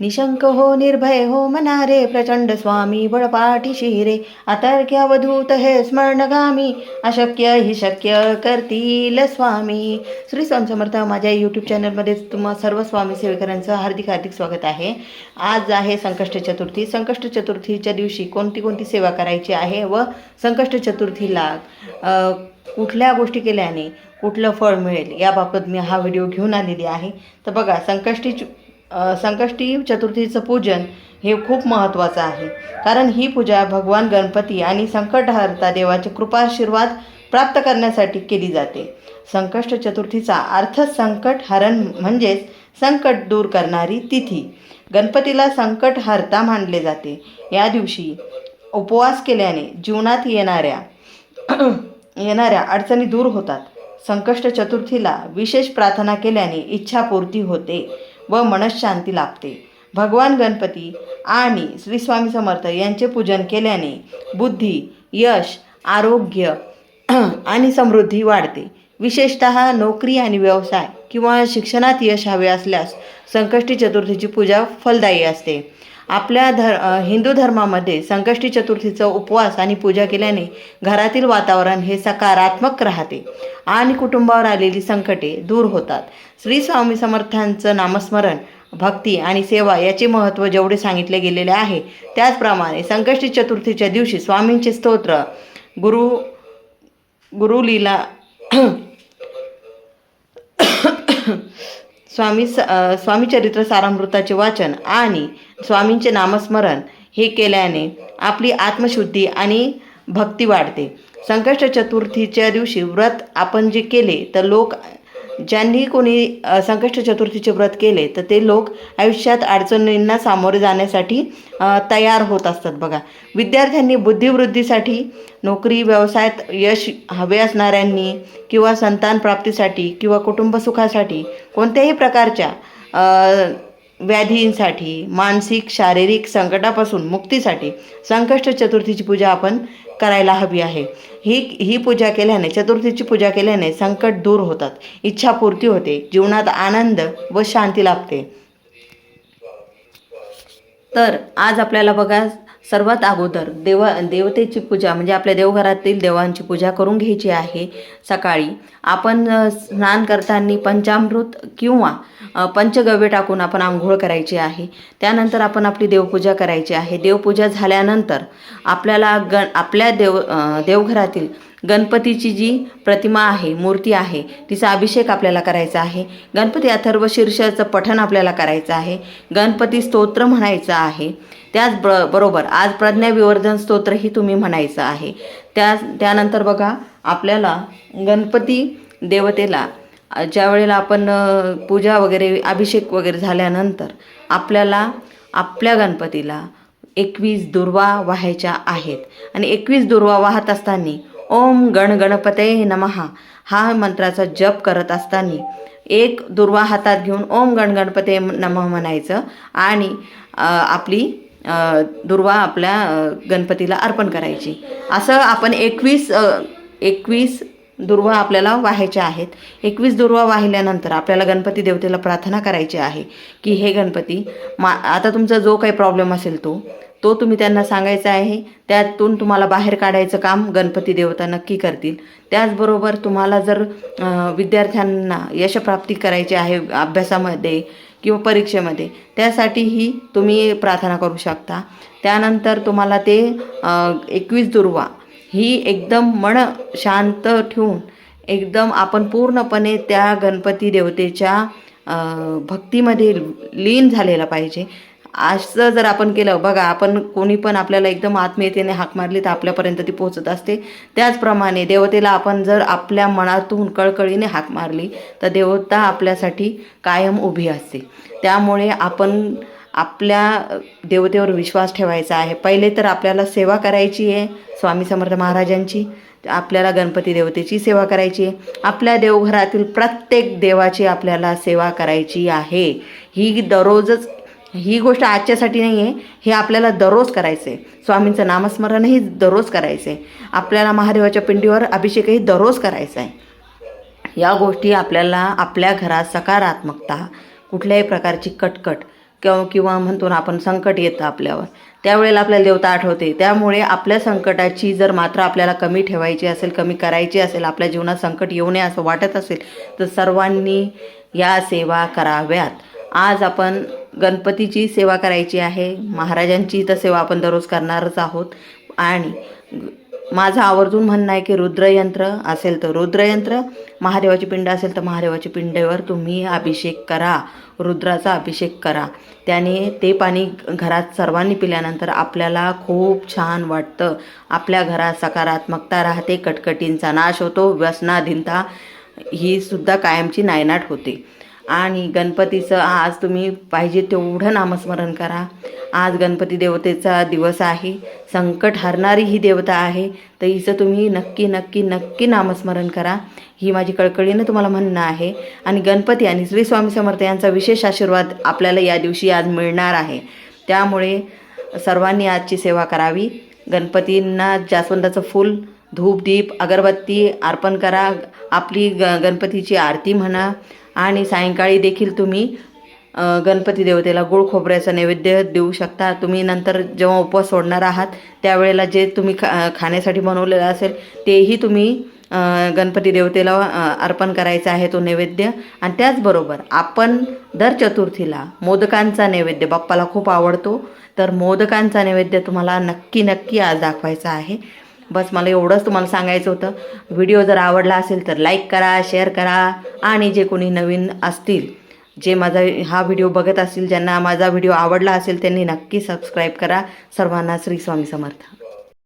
निशंक हो निर्भय हो मनारे प्रचंड स्वामी बळपाठी शिरे अतर्क्यावधूत हे स्मरणगामी अशक्य हि शक्य करतील स्वामी. श्री स्वामी समर्थ माझ्या यूट्यूब चॅनलमध्ये तुम्हा सर्व स्वामी सेवेकरांचं हार्दिक हार्दिक स्वागत आहे. आज आहे संकष्ट चतुर्थी. संकष्ट चतुर्थीच्या दिवशी कोणती कोणती सेवा करायची आहे व संकष्ट चतुर्थीला कुठल्या गोष्टी केल्याने कुठलं फळ मिळेल याबाबत मी हा व्हिडिओ घेऊन आलेली आहे. तर बघा संकष्टी संकष्टी चतुर्थीचं पूजन हे खूप महत्त्वाचं आहे. कारण ही पूजा भगवान गणपती आणि संकटहर्ता देवाचे कृपाशीर्वाद प्राप्त करण्यासाठी केली जाते. संकष्ट चतुर्थीचा अर्थ संकट हरण म्हणजेच संकट दूर करणारी तिथी. गणपतीला संकट हरता मानले जाते. या दिवशी उपवास केल्याने जीवनात येणाऱ्या येणाऱ्या अडचणी दूर होतात. संकष्ट चतुर्थीला विशेष प्रार्थना केल्याने इच्छापूर्ती होते. व मनशांती लाभते. भगवान गणपती आणि श्री स्वामी समर्थ यांचे पूजन केल्याने बुद्धी यश आरोग्य आणि समृद्धी वाढते. विशेषत नोकरी आणि व्यवसाय किंवा शिक्षणात यश हवे असल्यास संकष्टी चतुर्थीची पूजा फलदायी असते. आपल्या धर हिंदू धर्मामध्ये संकष्टी चतुर्थीचा उपवास आणि पूजा केल्याने घरातील वातावरण हे सकारात्मक राहते. आणि कुटुंबावर आलेली संकटे दूर होतात. श्री स्वामी समर्थांचं नामस्मरण भक्ती आणि सेवा याचे महत्त्व जेवढे सांगितले गेलेले आहे त्याचप्रमाणे संकष्टी चतुर्थीच्या दिवशी स्वामींचे स्तोत्र गुरु गुरुलीला स्वामी स स्वामी चरित्र सारामृताचे वाचन आणि स्वामींचे नामस्मरण हे केल्याने आपली आत्मशुद्धी आणि भक्ती वाढते. संकष्ट चतुर्थीच्या दिवशी व्रत आपण जे केले तर लोक ज्यांनी कोणी संकष्ट चतुर्थीचे व्रत केले तर ते लोक आयुष्यात अडचणींना सामोरे जाण्यासाठी तयार होत असतात बघा. विद्यार्थ्यांनी बुद्धिवृद्धीसाठी नोकरी व्यवसायात यश हवे असणाऱ्यांनी किंवा संतान प्राप्तीसाठी किंवा कुटुंबसुखासाठी कोणत्याही प्रकारच्या व्याधींसाठी मानसिक शारीरिक संकटापासून मुक्तीसाठी संकष्ट चतुर्थीची पूजा आपण करायला हवी आहे. ही ही पूजा केल्याने चतुर्थीची पूजा केल्याने संकट दूर होतात. इच्छापूर्ती होते. जीवनात आनंद व शांती लाभते. तर आज आपल्याला बघा सर्वात अगोदर देव देवतेची पूजा म्हणजे आपल्या देवघरातील देवांची पूजा करून घ्यायची आहे सकाळी. आपण स्नान करताना पंचामृत किंवा पंचगव्य टाकून आपण आंघोळ करायची आहे. त्यानंतर आपण आपली देवपूजा करायची आहे. देवपूजा झाल्यानंतर आपल्याला गण आपल्या देव देवघरातील गणपतीची जी प्रतिमा आहे मूर्ती आहे तिचा अभिषेक आपल्याला करायचा आहे. गणपती अथर्व शीर्षाचं पठण आपल्याला करायचं आहे. गणपती स्तोत्र म्हणायचं आहे. त्याच ब बरोबर आज प्रज्ञाविवर्धन स्तोत्रही तुम्ही म्हणायचं आहे. त्या त्यानंतर बघा आपल्याला गणपती देवतेला ज्या वेळेला आपण पूजा वगैरे अभिषेक वगैरे झाल्यानंतर आपल्याला आपल्या गणपतीला एकवीस दुर्वा वाहायच्या आहेत. आणि एकवीस दुर्वा वाहत असताना ओम गण गणपते नमहा हा मंत्राचा जप करत असताना एक दुर्वा हातात घेऊन ओम गण गणपते नमः म्हणायचं आणि आपली दुर्वा आपल्या गणपतीला अर्पण करायची. असं आपण एकवीस एकवीस दुर्वा आपल्याला वाहायच्या आहेत. एकवीस दुर्वा वाहिल्यानंतर आपल्याला गणपती देवतेला प्रार्थना करायची आहे की हे गणपती मा आता तुमचा जो काही प्रॉब्लेम असेल तो तो तुम्ही त्यांना सांगायचा आहे त्यातून तुम्हाला बाहेर काढायचं काम गणपती देवता नक्की करतील. त्याचबरोबर तुम्हाला जर विद्यार्थ्यांना यशप्राप्ती करायची आहे अभ्यासामध्ये किंवा परीक्षेमध्ये त्यासाठीही तुम्ही प्रार्थना करू शकता. त्यानंतर तुम्हाला ते एकवीस दुर्वा ही एकदम मन शांत ठेवून एकदम आपण पूर्णपणे त्या गणपती देवतेच्या भक्तीमध्ये लीन झालेला पाहिजे. असं जर आपण केलं बघा आपण कोणी पण आपल्याला एकदम आत्मीयतेने हाक मारली तर आपल्यापर्यंत ती पोहोचत असते. त्याचप्रमाणे देवतेला आपण जर आपल्या मनातून कळकळीने हाक मारली तर देवता आपल्यासाठी कायम उभी असते. त्यामुळे आपण आपल्या देवतेवर विश्वास ठेवायचा आहे. पहिले तर आपल्याला सेवा करायची आहे स्वामी समर्थ महाराजांची. आपल्याला गणपती देवतेची सेवा करायची आहे. आपल्या देवघरातील प्रत्येक देवाची आपल्याला सेवा करायची आहे. ही दररोजच ही गोष्ट आजच्यासाठी नाही आहे हे आपल्याला दररोज करायचं आहे स्वामींचं नामस्मरणही दररोज करायचं आहे आपल्याला महादेवाच्या पिंडीवर अभिषेकही दररोज करायचा आहे या गोष्टी आपल्याला आपल्या घरात सकारात्मकता कुठल्याही प्रकारची कटकट किंवा किंवा म्हणतो ना आपण संकट येतं आपल्यावर. त्यावेळेला आपल्याला देवता आठवते. त्यामुळे आपल्या संकटाची जर मात्रा आपल्याला कमी ठेवायची असेल कमी करायची असेल आपल्या जीवनात संकट येऊ नये असं वाटत असेल तर सर्वांनी या सेवा कराव्यात. आज आपण गणपतीची सेवा करायची आहे. महाराजांची तर सेवा आपण दररोज करणारच आहोत. आणि माझं आवर्जून म्हणणं आहे की रुद्रयंत्र असेल तर रुद्रयंत्र महादेवाची पिंड असेल तर महादेवाची पिंडेवर तुम्ही अभिषेक करा. रुद्राचा अभिषेक करा. त्याने ते पाणी घरात सर्वांनी पिल्यानंतर आपल्याला खूप छान वाटतं. आपल्या घरात सकारात्मकता राहते कटकटींचा नाश होतो व्यसनाधीनता ही सुद्धा कायमची नायनाट होते. आणि गणपतीचं आज तुम्ही पाहिजे तेवढं नामस्मरण करा. आज गणपती देवतेचा दिवस आहे. संकट हरणारी ही देवता आहे. तर हिचं तुम्ही नक्की नक्की नक्की नामस्मरण करा. ही माझी कळकळीनं तुम्हाला म्हणणं आहे. आणि गणपती आणि श्री स्वामी समर्थ यांचा विशेष आशीर्वाद आपल्याला या दिवशी आज मिळणार आहे. त्यामुळे सर्वांनी आजची सेवा करावी. गणपतींना जास्वंदाचं फूल धूप दीप अगरबत्ती अर्पण करा. आपली ग गणपतीची आरती म्हणा. आणि सायंकाळी देखील तुम्ही गणपती देवतेला गुळ खोबऱ्याचा नैवेद्य देऊ शकता. तुम्ही नंतर जेव्हा उपवास सोडणार आहात त्यावेळेला जे तुम्ही खा खाण्यासाठी बनवलेलं असेल तेही तुम्ही गणपती देवतेला अर्पण करायचा आहे तो नैवेद्य. आणि त्याचबरोबर आपण दर चतुर्थीला मोदकांचा नैवेद्य बाप्पाला खूप आवडतो. तर मोदकांचा नैवेद्य तुम्हाला नक्की नक्की आज दाखवायचा आहे. बस मला एवढंच तुम्हाला सांगायचं होतं. व्हिडिओ जर आवडला असेल तर लाईक करा शेअर करा आणि जे कोणी नवीन असतील जे माझा हा व्हिडिओ बघत असतील ज्यांना माझा व्हिडिओ आवडला असेल त्यांनी नक्की सबस्क्राईब करा. सर्वांना श्री स्वामी समर्थ.